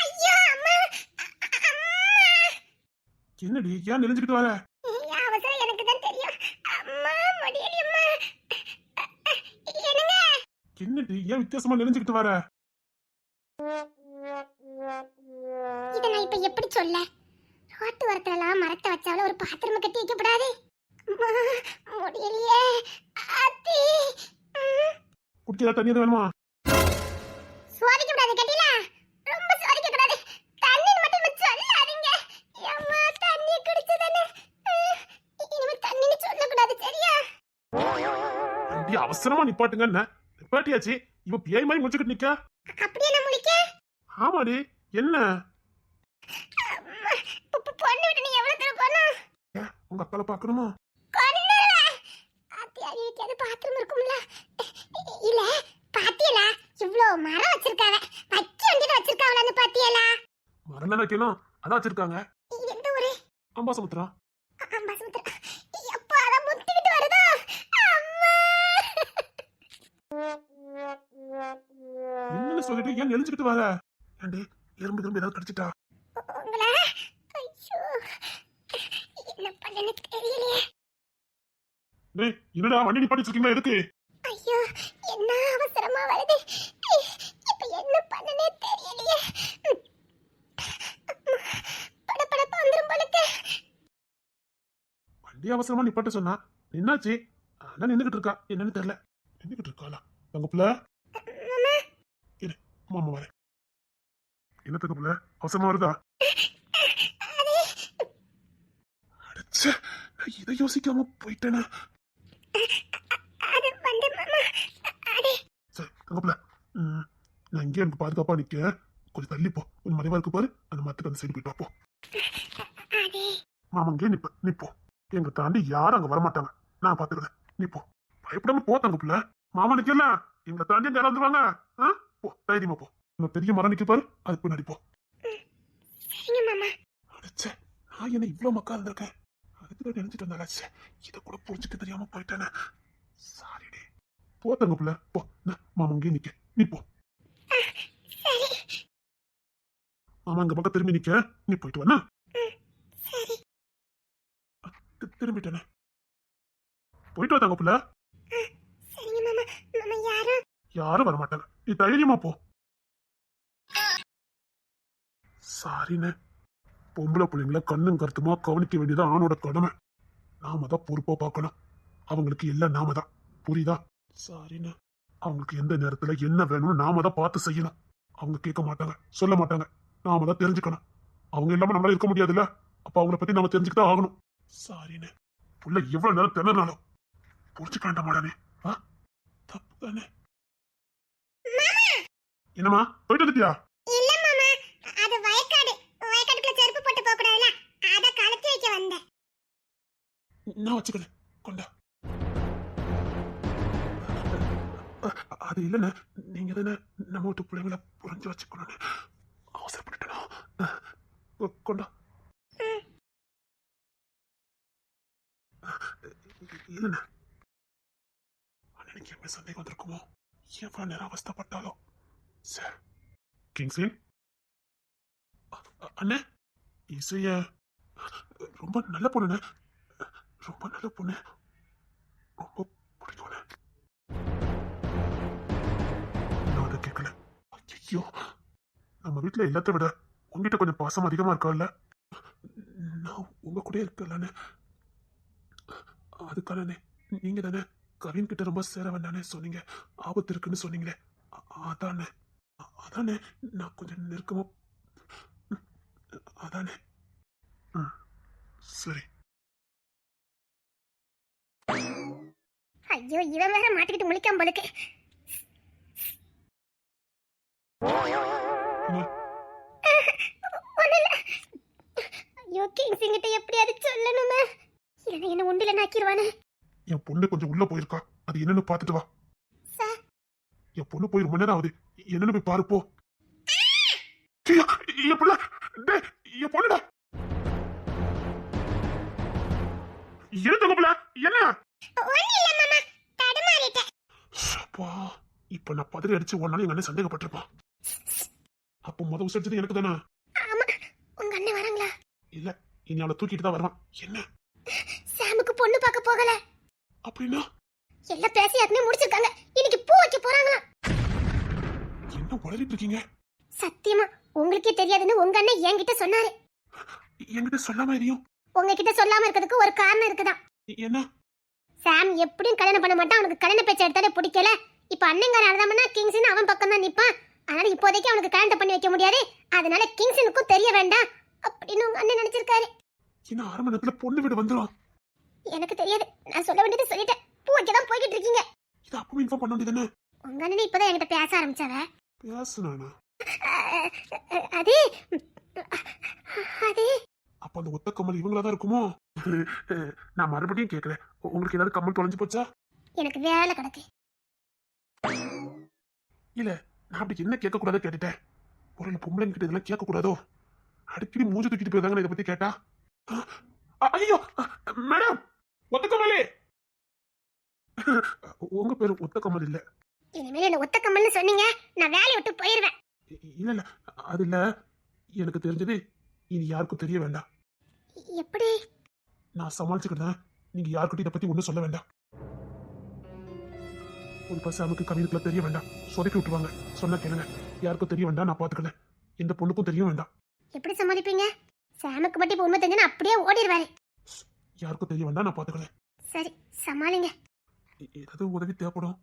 அம்மா அம்மா. என்னடி ஏன் நெளிஞ்சுக்கிட்டு வர? அவசரம் எனக்கு தான் தெரியும். அம்மா முடியலையம்மா என்னங்க? என்னடி ஏன் வித்தியாசமா நெளிஞ்சுக்கிட்டு வர? இத நான் இப்ப எப்படி சொல்ல? ரோட்டு ஓரத்துலலாம் மரத்தை வச்சாலும் ஒரு பாத்திரம் கட்டி வைக்கப்படாது அம்மா, முடியலையே. அத்தி. குடிக்கிறதா தண்ணி எதுவும் வேணுமா? சோதிக்க கூடாது கட்டில ரொம்ப சோதிக்க கூடாது தண்ணி மட்டும் இப்ப சொல்லாதீங்க அம்மா தண்ணி குடிச்சதானே இனிமே தண்ணின்னு சொல்லக்கூடாது சரியா அடி அவசரமா நிப்பாட்டுங்க என்ன? நிப்பாட்டியாச்சு. இவ பேய் மாதிரி முடிச்சுக்கிட்டு நிக்க? அப்படியே நான் முழிக்க ஆமாடி. என்ன? பொண்ணு விட்டு நீ எவ்வளவு தூரம் போனா? உங்க அக்கால பாக்கணுமா? வீட்லயாவது பாத்ரூம் இருக்கும்ல. இல்ல பாத்தியலா? இவ்ளோ மரம் வச்சிருக்காங்க வைக்க வேண்டியது வச்சிருக்காங்களான்னு பாத்தியலா? மரணம் வைக்கணும். அதான் வச்சிருக்காங்க. எந்த ஊரு? அம்பாசமுத்திரம் அம்பாசமுத்திரா. என்னன்னு சொல்லிட்டு ஏன் நெளிஞ்சுக்கிட்டு வர? ஏண்டி எறும்பு திரும்பி ஏதாவது கடிச்சிட்டா? என்ன டேய் என்னடா வண்டி நிப்பாட்டி இருக்கீங்களா எதுக்கு? ஐயோ என்ன அவசரமா வருது? இப்ப என்ன பண்ணனே தெரியலையே. படப்படப்பா வந்துரும் போலுக்கு வண்டி அவசரமா நிப்பாட்ட சொன்னா என்னாச்சு? அதான் நின்னுகிட்டு இருக்கா. என்னன்னு தெரியல. நின்னுகிட்டு இருக்காளா? தங்க புள்ள மாமா வரேன் என்ன தங்க புள்ள? அவசரமா வருதா? அடச்சே இதை யோசிக்காம போயிட்டேனே? சரி ம், நான் இங்கே எனக்கு பாதுகாப்பா நிக்க கொஞ்சம் தள்ளி போ. கொஞ்சம் மறைவா இருக்கு பாரு. அந்த மரத்துக்கு அந்த சைடு போயிட்டு போ. மாமா இங்கே நிப்ப நிப்போ எங்க தாண்டி யாரும் அங்க வரமாட்டாங்க. நான் பாத்துக்கிறேன். நிப்போ பயப்படாம போ தங்க புள்ள. மாமா நிக்கல எங்களை தாண்டி யாராவது வந்துருவாங்க? ஆ? போ தைரியமா போ. நம்ம பெரிய மரம் நிக்க பாரு அதுக்கு பின்னாடி போ. சரிங்க மாமா? அடச்சே நான் என்ன இவ்வளவு மக்கா இருந்திருக்கேன்? அதுக்கு நினைச்சிட்டு வந்தாச்சு இதை கூட புரிஞ்சுக்க தெரியாம போயிட்டேனே. சாரிடி போ தங்க புள்ள போ மாமா இங்கே நிக்க. நீ போ. மாமா இங்க பக்கம் திரும்பி நிக்க. நீ போயிட்டு வா சரி. தி- திரும்பிட்டேனே. போயிட்டு வா தங்க புள்ள யாரும் வரமாட்டாங்க. நீ தைரியமா போ. சாரிண்ணே. பொம்பளை பிள்ளைங்கள கண்ணும் கருத்துமா கவனிக்க வேண்டியது ஆணோட கடமை. நாம தான் பொறுப்பா பார்க்கணும். அவங்களுக்கு எல்லாம் நாம தான். புரியுதா? சாரிண்ணே. அவங்களுக்கு எந்த நேரத்துல என்ன வேணும்னு நாம தான் பார்த்து செய்யணும். அவங்க கேட்க மாட்டாங்க சொல்ல மாட்டாங்க. நாம தான் தெரிஞ்சுக்கணும். அவங்க இல்லாம நம்மளால இருக்க முடியாதுல்ல? அப்ப அவங்கள பத்தி நாம தெரிஞ்சுக்கிட்டா தான் ஆகணும். சாரிண்ணே. புள்ள எவ்வளவு நேரம் திணறினாலும் புரிஞ்சுக்க மாட்டானே ஆ? தப்பு தானே என்னம்மா? போயிட்டு வந்துட்டியா? இல்ல மாமா அது வயக்காடு. வயக்காட்டுக்குள்ள செருப்பு போட்டு போக கூடாதுல அத கலத்தி வைக்க வந்தேன். நான் வச்சுக்கிறேன் கொண்டா. அது இல்லைண்ணே. நீங்க தானே நம்ம வீட்டு பிள்ளைங்களை புரிஞ்சு வச்சுக்கணும்னு அவசரப்பட்டுட்டேனா? கொ- கொண்டா. இல்லைண்ணே. அண்ணனுக்கு எப்ப சந்தேகம் வந்திருக்குமோ? எவ்வளவு நேரம் அவஸ்தப்பட்டாலோ சார் கிங்ஸ்லின் அண்ணே? இசைய ரொம்ப நல்ல பொண்ணுண்ணே ரொம்ப நல்ல பொண்ணு ரொம்ப பிடிக்கும்ண்ணே நான் அதை கேட்கல. ஐயோ நம்ம வீட்டில் எல்லாத்த விட உங்ககிட்ட கொஞ்சம் பாசம் அதிகமாக இருக்கால்ல. நான் உங்க கூட இருக்கலண்ணே அதுக்கானே நீங்க தானே கவின் கிட்ட ரொம்ப சேர வேண்டானே சொன்னீங்க. ஆபத்து இருக்குன்னு சொன்னீங்களே. அதானே. அதானே நான் கொஞ்சம் நெருக்கமா ம், அதானே சரி. ஐயோ இவன் வேற மாட்டிக்கிட்டு முழிக்காம போலுக்கு. ஐயோ கிங்ஸ் கிட்ட எப்படியாவது சொல்லணுமே. இல்லைன்னா என்ன உண்டில நாக்கிடுவானே என் பொண்ணு கொஞ்சம் உள்ள போயிருக்கா. அது என்னன்னு பார்த்துட்டு வா. சார் என் பொண்ணு போய் ரொம்ப நேரம் ஆகுது. என்னன்னு போய் பாரு போ. ஐயோ, என் புள்ள டேய், என் பொண்ணுடா. என்ன மாமா தடுமாறிட்டேன் அப்பா இப்ப நான் பதறி அடிச்சு ஒன்னாலும் எங்க அண்ணன் சந்தேகப்பட்டிருப்பான். அப்போ முத உசரிச்சது எனக்கு தானே? உங்க அண்ணன் வராங்களா இல்ல இனி அவளை தூக்கிட்டு தான் வருவான். என்ன? சாமுக்கு பொண்ணு பார்க்க போகல. அப்படின்னா? எல்லாம் பேசி யாருமே முடிச்சிருக்காங்க. இன்னைக்கு பூ வைக்க போறாங்களாம். என்ன உளறிட்டு இருக்கீங்க? சத்தியமா உங்களுக்கே தெரியாதுன்னு உங்க அண்ணன் என்கிட்ட சொன்னாரு. என்கிட்ட சொல்லாம எதையும்? உங்ககிட்ட சொல்லாம இருக்கிறதுக்கு ஒரு காரணம் இருக்குதான் என்ன? சாம் எப்படியும் கல்யாணம் பண்ண மாட்டான். அவனுக்கு கல்யாண பேச்ச எடுத்தாலே பிடிக்கல. இப்ப அண்ணங்கார அழுதாமனா கிங்ஸ்னு அவன் பக்கம் தான் நிப்பான். அதனால இப்போதைக்கு அவனுக்கு கல்யாணம் பண்ணி வைக்க முடியாது. அதனால கிங்ஸ்னுக்கும் தெரிய வேண்டாம் அப்படின்னு உங்க அண்ணன் நினைச்சிருக்காரு. என்ன அரை மணி நேரத்துல பொண்ணு வீடு வந்துடும் எனக்கு தெரியாது. நான் சொல்ல வேண்டியது சொல்லிட்டேன். பூ வைக்க தான் போய்கிட்டு இருக்கீங்க. இது அப்பவும் இன்ஃபார்ம் பண்ண வேண்டியது உங்க அண்ணன் இப்பதான் என்கிட்ட பேச ஆரம்பிச்சாவ? பேசுனானா? அது அது. அப்ப அந்த ஒத்த கம்மல் இவங்களா தான் இருக்குமோ? நான் மறுபடியும் கேக்குறேன். உங்களுக்கு ஏதாவது கம்மல் தொலைஞ்சு போச்சா? எனக்கு வேலை கிடக்கு. இல்ல நான் அப்படி என்ன கேட்க கூடாது கேட்டுட்டேன். ஒரு பொம்பளைங்க கிட்ட இதெல்லாம் கேட்க கூடாதோ அடிக்கடி மூஞ்சி தூக்கிட்டு போயிருந்தாங்க இதை பத்தி கேட்டா? ஐயோ மேடம் ஒத்த கமலே உங்க பேரு ஒத்த கமல் இல்ல. இனிமேல் என்ன ஒத்த கம்மல்னு சொன்னீங்க நான் வேலையை விட்டு போயிருவேன். இல்ல இல்ல அது இல்ல. எனக்கு தெரிஞ்சது இனி யாருக்கும் தெரிய வேண்டாம். எப்படி? நான் சமாளிச்சுக்கிட்டேன் நீங்க யாருக்கிட்ட இதை பத்தி ஒன்றும் சொல்ல வேண்டாம். ஒரு பஸ் நமக்கு கவிதைக்குள்ள தெரிய வேண்டாம். சொதப்பி விட்டுருவாங்க. சொன்னா கேளுங்க. யாருக்கும் தெரிய வேண்டாம் நான் பாத்துக்கல எந்த பொண்ணுக்கும் தெரிய வேண்டாம். எப்படி சமாளிப்பீங்க? சாமுக்கு மட்டும் இப்ப உண்மை தெரிஞ்சுன்னா அப்படியே ஓடிடுவாரு யாருக்கும் தெரிய வேண்டாம் நான் பாத்துக்கல சரி சமாளிங்க. ஏதாவது உதவி தேவைப்படும்.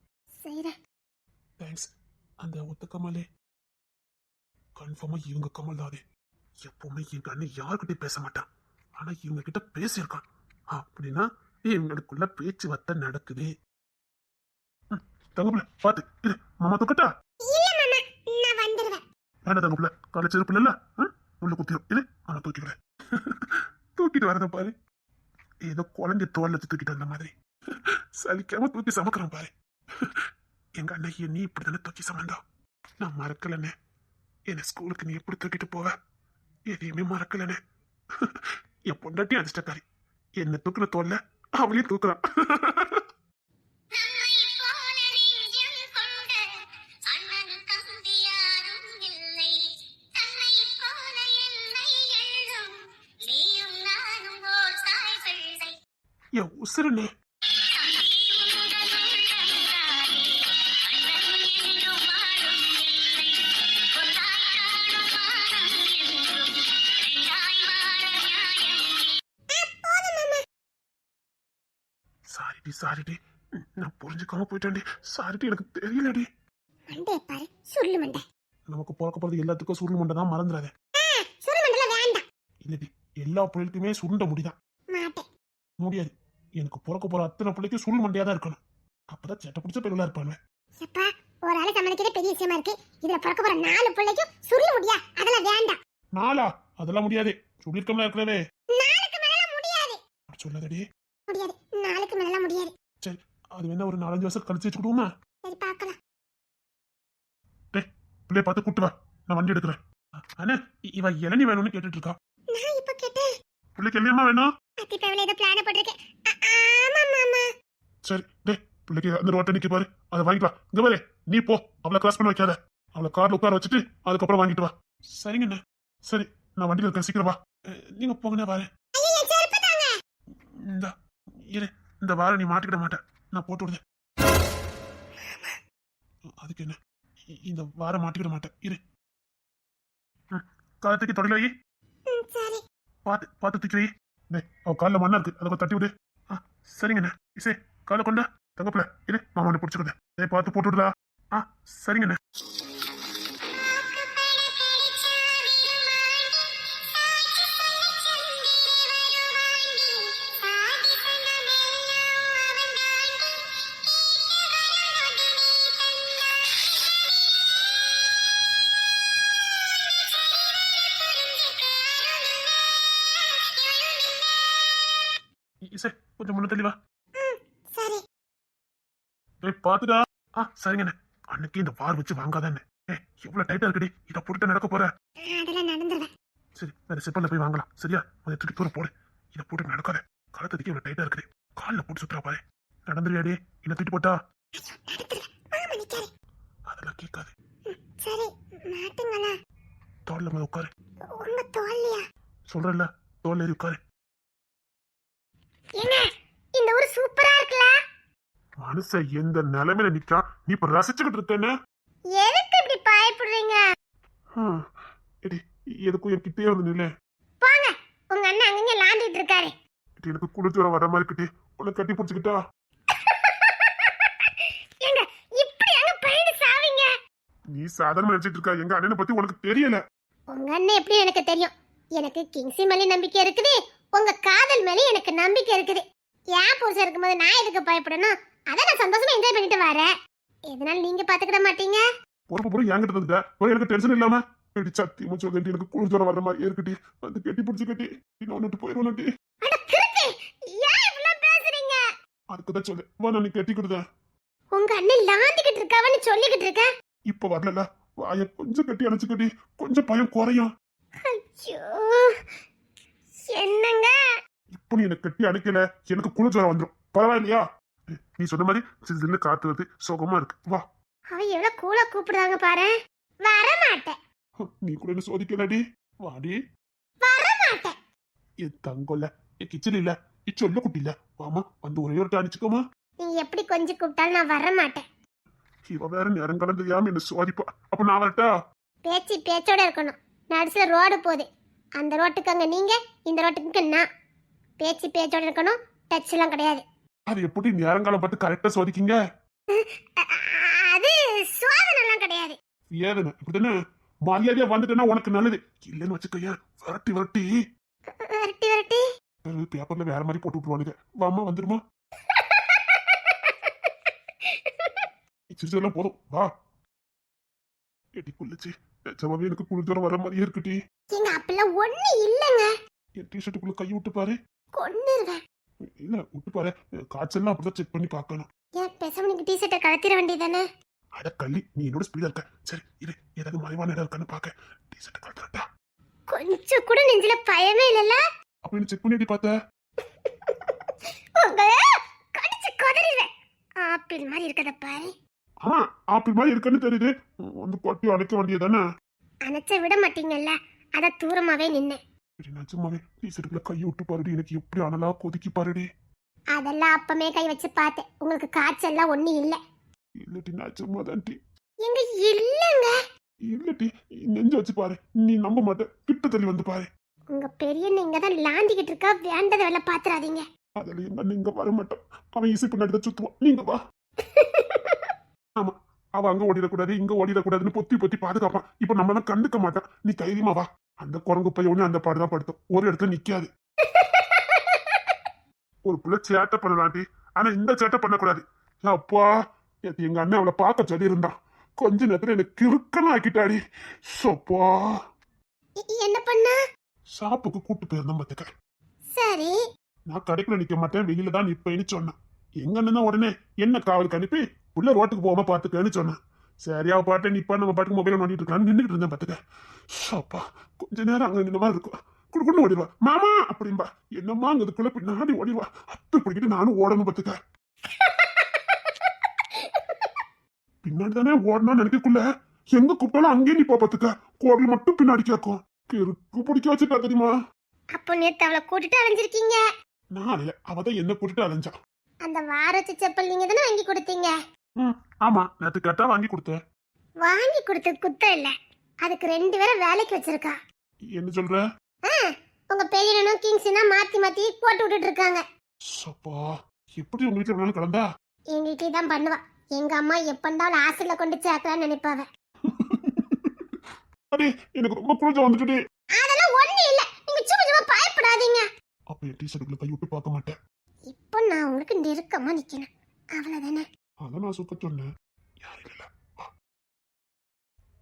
தேங்க்ஸ் அந்த ஒத்த கமலே. கன்ஃபார்மா இவங்க கமல் தான். எப்பவுமே எங்க அண்ணன் யாருக்கிட்டையும் பேச மாட்டான். ஆனா இவங்க கிட்ட பேசியிருக்கான். அப்படின்னா இவங்களுக்குள்ள பேச்சுவார்த்தை நடக்குது. தங்கப்புல பாத்து இரு. மாமா தூக்கட்டா? வேண்டாம் தங்கப்புல காலை செருப்பு இல்ல உள்ள குத்திரும். இரு அவனை தூக்கிக்கிறேன். தூக்கிட்டு வரத பாரு. ஏதோ குழந்தை தோல்ல தூக்கிட்டு வந்த மாதிரி. சலிக்காம தூக்கி சமக்கிறான் பாரு. எங்க அண்ணன் நீ இப்படி தானே தூக்கி சமந்தா நான் மறக்கலண்ணே. என்ன ஸ்கூலுக்கு நீ எப்படி தூக்கிட்டு போவ? எதையுமே மறக்கலண்ணே. என் பொண்டாட்டி அதிர்ஷ்டக்காரி. என்ன தூக்குற தோல்ல அவளையும் தூக்குறான். நம்மை போல நான் புரிஞ்சுக்காம போயிட்டேன்டி சாரிடி எனக்கு தெரியலடி. மண்டே பாரு மண்டே. நமக்கு பிறக்க போறது எல்லாத்துக்கும் சுருள் மண்டை தான் மறந்துடாத சொல்லு மண்டல வேண்டாம். இல்லடி எல்லா பிள்ளைகளுக்குமே சுருண்ட முடிதான். மாட்டேன் முடியாது. எனக்கு பிறக்க போற அத்தனை பிள்ளைக்கும் சுருள் மண்டையா தான் இருக்கணும். அப்பதான் சட்டை பிடிச்ச பிள்ளைகளா இருப்பாங்க எப்பா ஒரு ஆளை சமாளிக்கிறதே பெரிய விஷயமா இருக்கு. இதுல பிறக்க போற நாலு பிள்ளைக்கும் சுருள முடியா? அதெல்லாம் வேண்டாம். நாளா அதெல்லாம் முடியாது. சொல்லியிருக்கோம்ல இருக்கிறவே. நாளுக்கு மேல முடியாது. சொல்லாதடி. முடியாது. நாளுக்கு மேல முடியாது. அது வேணா ஒரு நாலஞ்சு வருஷம் கழிச்சு வச்சுக்கிடுவோமா சரி பார்க்கலாம். பிள்ளைய பார்த்து கூட்டு வா. நான் வண்டி எடுக்கிறேன். அண்ணே இவ இளநி வேணும்னு கேட்டுட்டு இருக்கா. நான் இப்ப கேட்டேன். பிள்ளைக்கு என்னமா வேணும்? அத்தி பேவல ஏதோ பிளான போட்டிருக்கேன். ஆமா மாமா. சரி டே பிள்ளைக்கு அந்த ரோட்டை நிக்க பாரு. அதை வாங்கிக்கலாம் இங்க பாரு நீ போ. அவளை கிராஸ் பண்ண வைக்காத. அவளை கார்ல உட்கார வச்சுட்டு அதுக்கப்புறம் வாங்கிட்டு வா. சரிங்கண்ணே சரி நான் வண்டியில் இருக்கேன். சீக்கிரம் வா. நீங்க போங்கண்ணே தாங்க. இந்த இரு. இந்த வாரம் நீ மாட்டிக்கிட மாட்ட நான் போட்டு விடுதேன் அதுக்கு என்ன? இந்த வாரம் மாட்டிக்கிட மாட்டேன். இரு. காலை தூக்கி தொடல வை. பார்த்து பார்த்து தூக்கி வை. டேய், அவ காலில் மண்ணா இருக்கு. அதை தட்டி விடு. ஆ சரிங்கண்ணே இசை காலை கொண்டா தங்கப்பில இரு. மாமா பிடிச்சிக்கிறேன் பார்த்து போட்டு விடுடா. ஆ சரிங்கண்ணே கொஞ்சம் முன்ன தெளிவா சரி. டேய் பார்த்துடா ஆ சரிங்கண்ணே அன்னைக்கு இந்த வார் வச்சு வாங்காதானே ஏய் எவ்வளவு டைட்டா இருக்குடி. இதை போட்டுட்டு நடக்க போற. சரி வேற செப்பல்ல போய் வாங்கலாம். சரியா? அதை தூக்கி தூரம் போடு. இதை போட்டு நடக்காத. கழுத்ததுக்கு இவ்வளவு டைட்டா இருக்குது. காலில் போட்டு சுத்துறா பாரு. நடந்துறியாடி இல்ல தூக்கி போட்டா? அதெல்லாம் கேட்காது. சரி. மாட்டுங்களா? தோல்ல மேல உட்காரு. உங்க தோல்லையா? சொல்றேன்ல தோல்ல ஏறி உட்காரு. ஏங்க இந்த ஊர் சூப்பரா இருக்குல்ல? மனுஷன் எந்த நிலைமையில நிக்கா நீ இப்ப ரசிச்சுக்கிட்டு இருக்கேன்னு? எதுக்கு இப்படி பயப்படுறீங்க? எதுக்கும் என் கிட்டே வந்து நில்ல. போங்க. உங்க அண்ணன் அங்கங்க லாண்டிட்டு இருக்காரு. எனக்கு குளிச்சு வர வர மாதிரி கிட்டே உன்னை கட்டி பிடிச்சிக்கிட்டா? ஏங்க இப்படி அங்க பயந்து சாவீங்க? நீ சாதாரண நினைச்சிட்டு இருக்கா எங்க அண்ணனை பத்தி உனக்கு தெரியல. உங்க அண்ணன் எப்படி எனக்கு தெரியும்? எனக்கு கிங்ஸி மேலே நம்பிக்கை இருக்குது உங்க காதல் மேலே எனக்கு நம்பிக்கை இருக்குது. ஏன் புருஷன் இருக்கும்போது நான் எதுக்கு பயப்படணும்? அதை நான் சந்தோஷமா என்ஜாய் பண்ணிட்டு வரேன். இதனால நீங்க பாத்துக்கிட மாட்டீங்க? பொறுப்பு பொறுப்பு என்கிட்ட இருந்துட்ட ஒரு எனக்கு டென்ஷன் இல்லாம எடி சத்தி முச்சு கட்டி எனக்கு குளிச்சு வர வர மாதிரி இருக்கட்டி வந்து கட்டி பிடிச்சி கட்டி நான் ஒன்று போயிடுவேன் அட கிறுக்கு ஏன் இவ்வளவு பேசுறீங்க? அதுக்கு தான் சொல்லு வா நான் கட்டி கொடுத்தேன். உங்க அண்ணன் லாந்திக்கிட்டு இருக்காவன்னு சொல்லிக்கிட்டு இருக்க இப்ப வரல வாய கொஞ்சம் கட்டி அணைச்சு கட்டி கொஞ்சம் பயம் குறையும். ஐயோ! என்னங்க? இப்போ நீ எனக்கு கட்டி அணைக்கல. எனக்கு குளிச்சு வர வந்துடும் பரவாயில்லையா? நீ சொன்ன மாதிரி சின்ன காத்து வருது. சுகமா இருக்கு. வா. அவ எவ்வளவு கூலா கூப்பிடுறாங்க பாரு. வர மாட்டேன் நீ கூட என்ன சோதிக்கலடி வாடி வர மாட்டேன் என் தங்கம்ல என் கிச்சன் இல்ல. இச்சொல்ல குட்டி இல்ல வாமா வந்து ஒரே ஒரு அடிச்சுக்கோமா. நீங்க எப்படி கொஞ்சம் கூப்பிட்டாலும் நான் வர மாட்டேன் இவ வேற நேரம் கலந்துயாம என்ன சோதிப்பா. அப்ப நான் வரட்டா? பேச்சு பேச்சோட இருக்கணும். நடுசுல ரோடு போகுது. அந்த ரோட்டுக்கு அங்க நீங்க இந்த ரோட்டுக்கு நான். பேச்சு பேச்சோட இருக்கணும் எல்லாம் கிடையாது. அது எப்படி நேரங்காலம் பார்த்து கரெக்டா சோதிக்கீங்க? அது சுவாதனம் எல்லாம் கிடையாது. ஏதன இப்படிதானே? மரியாதையா வந்துட்டேன்னா உனக்கு நல்லது. இல்லைன்னு வச்சுக்கோய விரட்டி விரட்டி. விரட்டி விரட்டி. பேப்பர்ல வேற மாதிரி போட்டு விட்டுருவானுங்க. வாமா வந்துருமா? சிரிச்சதெல்லாம் போதும். வா. எடி குளிச்சு. நிஜமாவே எனக்கு குளிர்ஜரம் வர மாதிரியே இருக்குடி எங்க அப்பெல்லாம் ஒண்ணு இல்லைங்க. என் டிஷர்ட்டுக்குள்ள கை விட்டு பாரு. கொன்னுருவேன். இல்ல விட்டு பாரு. காய்ச்சல்லாம் அப்படிதான் செக் பண்ணி பார்க்கணும். ஏன் பேசாம நீங்க டிஷர்ட்டை கலத்திர வேண்டியதானே அட கள்ளி நீ என்னோட ஸ்பீடா இருக்க. சரி இரு. ஏதாவது மறைவான இடம் இருக்கான்னு பார்க்க டிஷர்ட் கலத்துறட்டா கொஞ்சம் கூட நெஞ்சில பயமே இல்லல்ல அப்படின்னு செக் பண்ணி பார்த்த? உங்களை கடிச்சு கொதறிடுவேன். ஆப்பிள் மாதிரி இருக்கத பாரு. ஆமா ஆப்பிள் மாதிரி இருக்குன்னு தெரியுது. வந்து கொட்டி அடைக்க வேண்டியதானே அணைச்ச விட மாட்டீங்கல்ல அத தூரமாவே நின்னேன் நிஜமாவே டிஷர்ட்டுக்குள்ள கையை விட்டு பாருடி எனக்கு எப்படி அனலா கொதிக்கி பாருடி. அதெல்லாம் அப்பமே கை வச்சு பார்த்தேன். உங்களுக்கு காய்ச்சல்லாம் ஒண்ணு இல்ல. இல்லட்டி நிஜமா தான் டி எங்க இல்லங்க? இல்லட்டி நெஞ்ச வச்சு பாரு. நீ நம்ப மாட்ட கிட்ட தள்ளி வந்து பாரு. உங்க பெரிய நீங்க தான் லாந்திக்கிட்டு இருக்கா வேண்டத வேலை பாத்துறாதீங்க. அதுல எங்க நீங்க வர மாட்டான் அவன் இசை பின்னாடி தான் சுத்துவான். நீங்க வா. ஆமா அவ அங்க ஓடிடக்கூடாது இங்க ஓடிடக்கூடாதுன்னு பொத்தி பொத்தி பாதுகாப்பான் இப்ப நம்ம தான் கண்டுக்க மாட்டான். நீ தைரியமா வா. அந்த குரங்கு பைய ஒண்ணு அந்த பாடுதான் படுத்தும். ஒரு இடத்துல நிக்காது. ஒரு புள்ள சேட்டை பண்ணலாண்டி. ஆனா இந்த சேட்டை பண்ணக்கூடாது. அப்பா எங்க அண்ணன் அவளை பார்க்க சொல்லி இருந்தான் கொஞ்ச நேரத்துல எனக்கு கிறுக்கன ஆக்கிட்டாடி. சப்பா. என்ன பண்ண? ஷாப்புக்கு கூட்டு போயிருந்தேன் பாத்துக்க சரி. நான் கடைக்குள்ள நிக்க மாட்டேன். வெளியில தான் நிப்பேன்னு சொன்னேன். எங்க அண்ணன் உடனே என்ன காவலுக்கு அனுப்பி? உள்ள ரோட்டுக்கு போகாம பாத்துக்கன்னு சொன்னேன். சரி அவ பாட்டு நிப்பா நம்ம பாட்டுக்கு மொபைல் நோண்டிட்டு இருக்கான்னு நின்றுட்டு இருந்தேன் பாத்துக்க. அப்பா கொஞ்ச நேரம் அங்க நின்ன மாதிரி இருக்கும் குடுக்குன்னு ஓடிடுவா. மாமா அப்படின்பா. என்னம்மா அங்க இதுக்குள்ள பின்னாடி ஓடிடுவா. அத்து பிடிக்கிட்டு நானும் ஓடணும் பாத்துக்க. பின்னாடி தானே ஓடணும்னு நினைக்கக்குள்ள எங்க கூப்பிட்டாலும் அங்கேயே நிப்பா பாத்துக்க. குரல் மட்டும் பின்னாடி கேட்கும் கிறுக்கு பிடிக்க வச்சுட்டா தெரியுமா அப்போ நேத்து அவளை கூட்டிட்டு அலைஞ்சிருக்கீங்க. நான் இல்ல அவதான் என்ன கூட்டிட்டு அலைஞ்சா. அந்த வாரத்து செப்பல் நீங்க தானே வாங்கி கொடுத்தீங்க. ம் ஆமா நேத்து கேட்டா வாங்கி கொடுத்தேன். வாங்கி கொடுத்தது குத்தம் இல்ல. அதுக்கு ரெண்டு பேரும் வேலைக்கு வச்சிருக்கா. என்ன சொல்ற? ஆ, உங்க பெரியனும் கிங்ஸ்னா மாத்தி மாத்தி போட்டு விட்டுட்டு இருக்காங்க. சப்பா எப்படி உங்க வீட்டுல வேணாலும் கிடந்தா எங்க வீட்லயே தான் பண்ணுவா. எங்க அம்மா எப்பண்டாலும் ஹாஸ்டல்ல கொண்டு சேர்க்கலாம்னு நினைப்பாவ. அடே எனக்கு ரொம்ப குளிர்ச்சி வந்துட்டு அதெல்லாம் ஒண்ணு இல்ல. நீங்க சும்மா சும்மா பயப்படாதீங்க. அப்ப என் டிஷர்ட்டுக்குள்ள கை விட்டு பார்க்க மாட்டேன். இப்போ நான் உங்களுக்கு நெருக்கமா நிக்கணும் அவ்வளவுதானே? அதான் நான் சுத்த சொன்னேன் யாரும் இல்ல.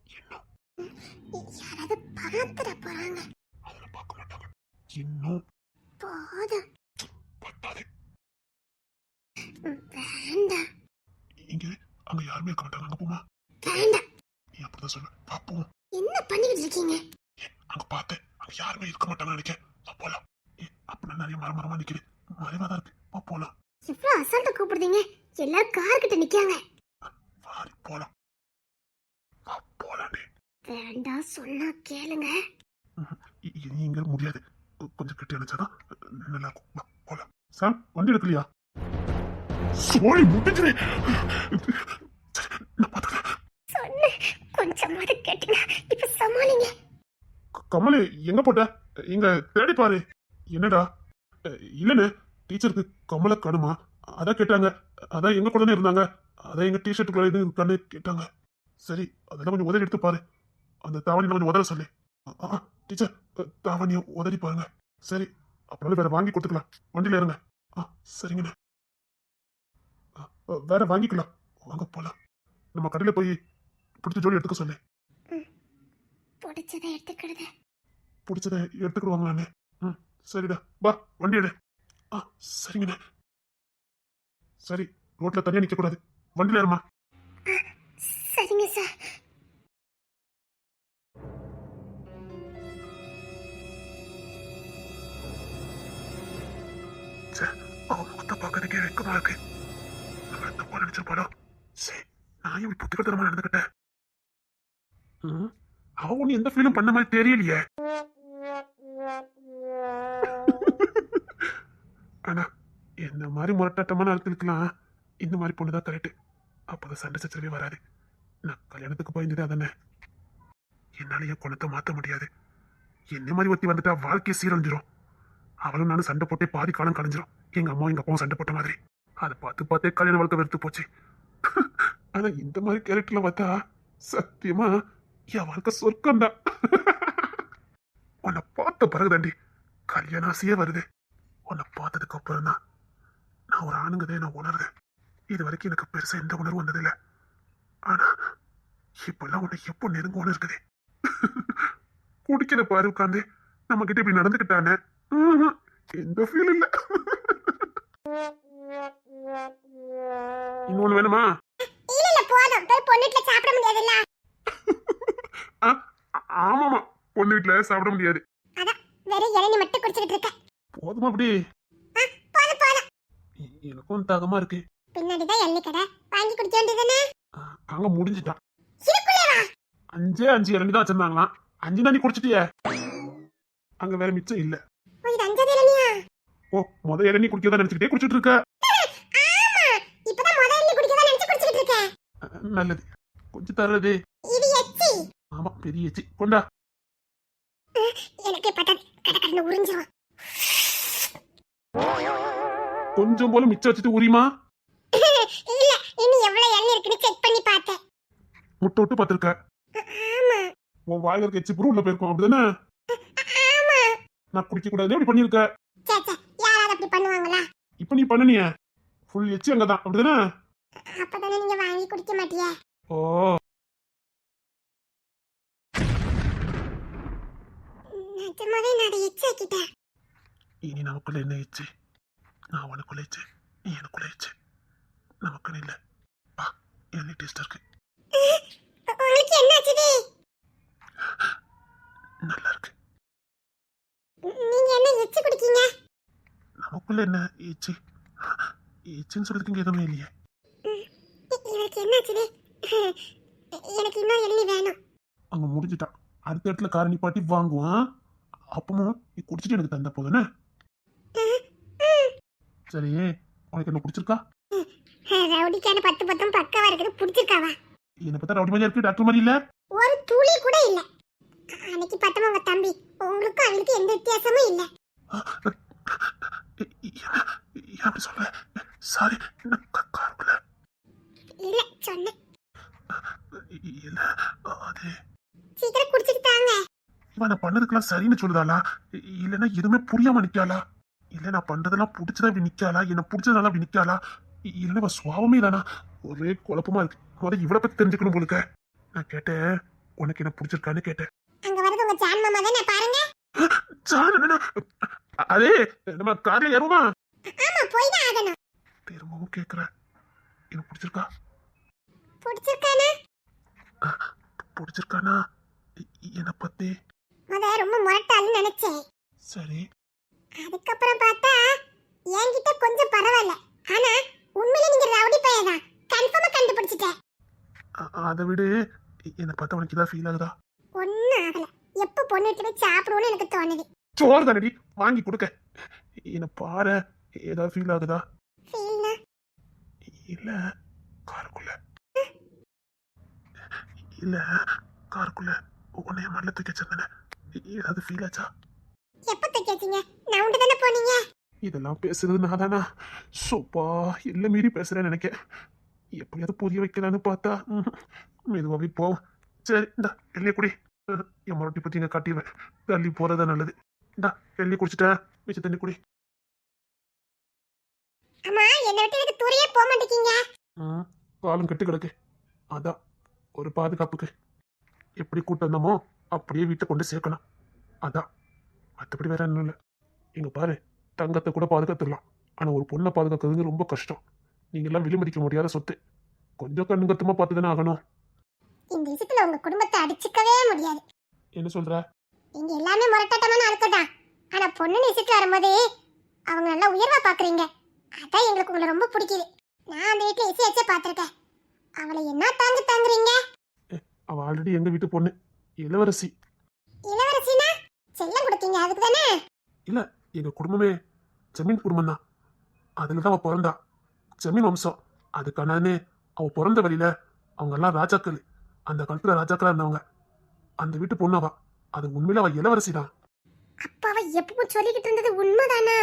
என்ன? யாராவது பாத்துட போறாங்க. அதெல்லாம் பார்க்க மாட்டாங்க. இன்னும் போதும். பத்தாதே. வேண்டாம். இங்க அங்க யாருமே இருக்க மாட்டாங்க. அங்க போமா வேண்டாம். நீ அப்படிதான் சொல்ல. பாப்போம் என்ன பண்ணிக்கிட்டு இருக்கீங்க? அங்க பார்த்தேன். அங்க யாருமே இருக்க மாட்டாங்கன்னு நினைக்கிறேன் வா போலாம். ஏ, அப்ப நான் நிறைய மரம் மரமா நிக்கிறேன் மறைவா தான் இருக்கு. போலாம். இவ்வளவு அசால்ட்டா கூப்பிடுறீங்க? எல்லாரும் கார் கிட்ட நிக்காங்க வாரி போலாம். போலாண்டி வேண்டாம் சொன்னா கேளுங்க. இங்க முடியாது. கொஞ்சம் கட்டி அணைச்சாதான் நல்லா இருக்கும் போலாம். சாம் வண்டி எடுக்கலையா? சோழி முடிஞ்சிரு சரி, சொன்னேன். கொஞ்சமாவது கேட்டீங்க. இப்ப சமாளிங்க. கமலு எங்க போட்ட? இங்க தேடி பாரு என்னடா? இல்லன்னு டீச்சருக்கு கமலை காணுமா? அதான் கேட்டாங்க. அதான் எங்க கூட இருந்தாங்க? அதான் எங்க டிஷர்ட்டுக்குள்ள இது இருக்கான்னு கேட்டாங்க. சரி அதெல்லாம் கொஞ்சம் உதவி எடுத்து பாரு. அந்த தாவணியில கொஞ்சம் உதற சொல்லு. ஆ டீச்சர் தாவணியை உதறி பாருங்க. சரி அப்புறம் வேற வாங்கி கொடுத்துக்கலாம். வண்டியில இருங்க ஆ சரிங்கண்ணே. வேற வாங்கிக்கலாம். வாங்க போலாம். நம்ம கடையில போய் பிடிச்ச ஜோடி எடுத்துக்க சொல்லு. பிடிச்சதை எடுத்துக்கிறது பிடிச்சத எடுத்துக்கிடுவாங்களாண்ணே. ம் சரிடா. வா வண்டி எடு. ஆ சரிங்கண்ணே. சரி ரோட்ல தனியா நிக்க கூடாது வண்டியில ஏறுமா சரிங்க சார். அவன் முகத்தை பார்க்கறதுக்கே வெக்கமா இருக்கு. நம்ம தப்பா நினைச்சிருப்பாடா சரி நான் இப்படி புத்திரத்தனமா நடந்துக்கிட்டேன் ம்? அவன் ஒண்ணு எந்த ஃபீலும் பண்ண மாதிரி தெரியலையே. ஆனா என்ன மாதிரி முரட்டாட்டமான ஆட்களுக்கெல்லாம் இந்த மாதிரி பொண்ணு தான் கரெக்ட். அப்போதான் சண்டை சச்சரவே வராது. நான் கல்யாணத்துக்கு பயந்துட்டு அதானே. என்னால் என் குணத்தை மாற்ற முடியாது. என்ன மாதிரி ஒத்தி வந்துட்டா வாழ்க்கையை சீரழிஞ்சிரும். அவளும் நானும் சண்டை போட்டே பாதி காலம் கலைஞ்சிரும் எங்கள் அம்மாவும் எங்கள் அப்பாவும் சண்டை போட்ட மாதிரி. அதை பார்த்து பார்த்தே கல்யாண வாழ்க்கை வெறுத்து போச்சு. ஆனால் இந்த மாதிரி கேரக்டரில் பார்த்தா சத்தியமா என் வாழ்க்கை சொர்க்கம்தான். உன்னை பார்த்த பிறகுதாண்டி கல்யாணம் ஆசையே வருது. உன்னை பார்த்ததுக்கு அப்புறம் தான் நான் ஒரு ஆணுங்கதே நான் உணர்றேன். இது வரைக்கும் எனக்கு பெருசா எந்த உணர்வும் வந்ததில்லை. ஆனா இப்பெல்லாம் உன்னை எப்போ நெருங்கோன்னு இருக்குது. குடிக்கிற பாரு உட்காந்து நம்ம கிட்ட இப்படி நடந்துக்கிட்டானே. எந்த ஃபீல் இல்ல. இன்னொன்னு வேணுமா? ஆமாமா பொண்ணு வீட்டுல சாப்பிட முடியாது. போதுமா அப்படி? எனக்கும் தாகமா இருக்கு. பின்னாடிதான் எள்ளி கடை. வாங்கி குடிக்க அங்க முடிஞ்சிட்டான். அஞ்சே அஞ்சு இறங்கி தான் வச்சிருந்தாங்களாம். அஞ்சு தண்ணி குடிச்சிட்டியே? அங்க வேற மிச்சம் இல்ல. ஓ, முத இளநீ குடிக்கிறதா நினைச்சுக்கிட்டே குடிச்சிட்டு இருக்க. இளநீ குடிக்கதான் நல்லது. கொஞ்சம் தர்றது ஆமா பெரிய எச்சி. கொண்டா. எனக்கு பட்டது கடை கடந்து உறிஞ்சிரும். கொஞ்சம் போல மிச்சம் வச்சுட்டு உரிமா? இல்ல இன்னும் எவ்வளவு எண்ணெய் இருக்குன்னு செக் பண்ணி பார்த்தேன். முட்டை விட்டு பார்த்துருக்க. ஆமா. உன் வாயில இருக்க எச்சி பூரா உள்ள போயிருக்கும் அப்படிதானே? ஆமா. நான் குடிக்க கூடாது அப்படி பண்ணிருக்க சே சே யாராவது அப்படி பண்ணுவாங்களா? இப்ப நீ பண்ணனிய. ஃபுல் எச்சி அங்கதான் அப்படிதானே? அப்பதானே நீங்க வாங்கி குடிக்க மாட்டியே? ஓ. நிஜமாவே நான் அதை எச்சி ஆக்கிட்டேன். இனி நமக்குள்ள என்ன எச்சி? நான் எச்சி நீ எனக்குள்ள எச்சி நமக்குன்னு இல்ல. பா என்ன டேஸ்ட் இருக்கு. நல்லா இருக்கு. நீங்க என்ன எச்சி குடிக்கீங்க? நமக்குள்ள என்ன எச்சி? எச்சின்னு சொல்றதுக்கு இங்க எதுவுமே இல்லையே. இவருக்கு என்னாச்சுது எனக்கு இன்னும் எள்ளி வேணும். அங்க முடிஞ்சிட்டான். அடுத்த இடத்துல காரை நிப்பாட்டி வாங்குவான். அப்பமும் நீ குடிச்சிட்டு எனக்கு தந்த போதுனே சரி உனக்கு என்ன பிடிச்சிருக்கா? ரவுடிக்கான பத்து பத்தும் பக்காவா இருக்குது பிடிச்சிருக்காவா? என்னை பார்த்தா ரவுடி மாதிரியா இருக்கு டாக்டர் மாதிரி இல்ல? ஒரு துளி கூட இல்ல. அன்னைக்கு பார்த்தோம் உங்க தம்பி. உங்களுக்கும் அவளுக்கு எந்த வித்தியாசமும் இல்ல. அப்படி சொல்ற? சாரி காருக்குள்ள இல்ல சொன்னேன். இல்ல அது. சீக்கிரம் குடிச்சிட்டு தாங்க. இவன் பண்ணதுக்கெல்லாம் சரின்னு சொல்லுதாளா? இல்லைன்னா எதுவுமே புரியாம நிக்காளா? இல்ல நான் பண்றதெல்லாம் பிடிச்சதா இப்படி நிக்காளா? என்ன பிடிச்சதால அப்படி நிக்காளா? இ- இல்ல அவ சுவாவமே தானா ஒரே குழப்பமா இருக்கு. முதல்ல இவளை பத்தி தெரிஞ்சுக்கணும் போலுக்க. நான் கேட்டேன் உனக்கு என்ன பிடிச்சிருக்கான்னு கேட்டேன். அதே நம்ம கார்ல ஏறுமா திரும்பவும் கேக்குறேன் எனக்கு பிடிச்சிருக்கா? பிடிச்சிருக்கானே? பிடிச்சிருக்கானா? என்னை பத்தி? முத ரொம்ப முரட்டாள்னு நினைச்சேன். சரி. அதுக்கப்புறம் பார்த்தா என்கிட்ட கொஞ்சம் பரவாயில்ல. ஆனா உண்மையில நீங்க ரவுடி பையன் தான். கன்ஃபார்மா கண்டுபிடிச்சிட்டேன். அதை விடு. என்னை பார்த்தா உனக்கு ஏதாவது ஃபீல் ஆகுதா? இன்னும் ஆகல. எப்ப பொண்ணு வீட்டுல போய் எனக்கு தோணுது. சோறு தானடி. வாங்கி கொடுக்க. என்ன பாரு. ஏதாவது ஃபீல் ஆகுதா? ஃபீல்னா இல்ல. காருக்குள்ள. இல்ல. காருக்குள்ள. உன்னைய மல்ல தூக்கி வச்சிருந்தேன். ஏதாவது ஃபீல் ஆச்சா? எப்ப தைக்காச்சீங்க நான் உண்டு தானே போனீங்க? இதெல்லாம் பேசுறது நான் தானா? சோப்பா இல்லை மீறி பேசுறேன்னு நினைக்க எப்படியாவது புரிய வைக்கலான்னு பார்த்தா ம், மெதுவாவே போவோம் சரி இந்தா எல்லையை குடி. என் மரட்டி பத்தி இங்க காட்டிடுவேன். தள்ளி போறதா நல்லது. இந்தா எள்ளி குடிச்சிட்டேன் மிச்ச தண்ணி குடி. அம்மா என்னை விட்டு எனக்கு தூரையே போக மாட்டேங்க ம், காலம் கெட்டு கிடக்கு. அதான் ஒரு பாதுகாப்புக்கு. எப்படி கூட்டு வந்தோமோ அப்படியே வீட்டை கொண்டு சேர்க்கணும் அதான் மற்றபடி வேற ஒன்றும் இல்லை. இங்க பாரு தங்கத்தை கூட பாதுகாத்துடலாம். ஆனா ஒரு பொண்ணை பாதுகாக்கிறது ரொம்ப கஷ்டம். நீங்கெல்லாம் விலைமதிக்க முடியாத சொத்து. கொஞ்சம் கண்ணு கத்துமா பார்த்து தானே ஆகணும். இந்த விஷயத்துல உங்க குடும்பத்தை அடிச்சுக்கவே முடியாது. என்ன சொல்ற? நீங்க எல்லாமே முரட்டாட்டமான ஆட்கள் தான். ஆனா பொண்ணு விஷயத்துல வரும்போது அவங்க நல்லா உயர்வா பாக்குறீங்க. அதான் எங்களுக்கு உங்களை ரொம்ப பிடிக்குது. நான் அந்த வீட்டுல இசை வச்சே பார்த்திருக்கேன். அவளை என்ன தாங்கு தாங்குறீங்க? அவ ஆல்ரெடி எங்க வீட்டு பொண்ணு. இளவரசி. இளவரசினா செல்லம் கொடுத்தீங்க அதுக்கு தானே இல்ல எங்க குடும்பமே ஜமீன் குடும்பம் தான். அதுல தான் அவ பிறந்தா. ஜமீன் வம்சம். அதுக்கானே அவ பிறந்த வழியில அவங்க எல்லாம் ராஜாக்கள். அந்த காலத்துல ராஜாக்களா இருந்தவங்க. அந்த வீட்டு பொண்ணு அவ. அது உண்மையில அவ இளவரசி தான். அப்ப அவ எப்பவும் சொல்லிக்கிட்டு இருந்தது உண்மைதானா?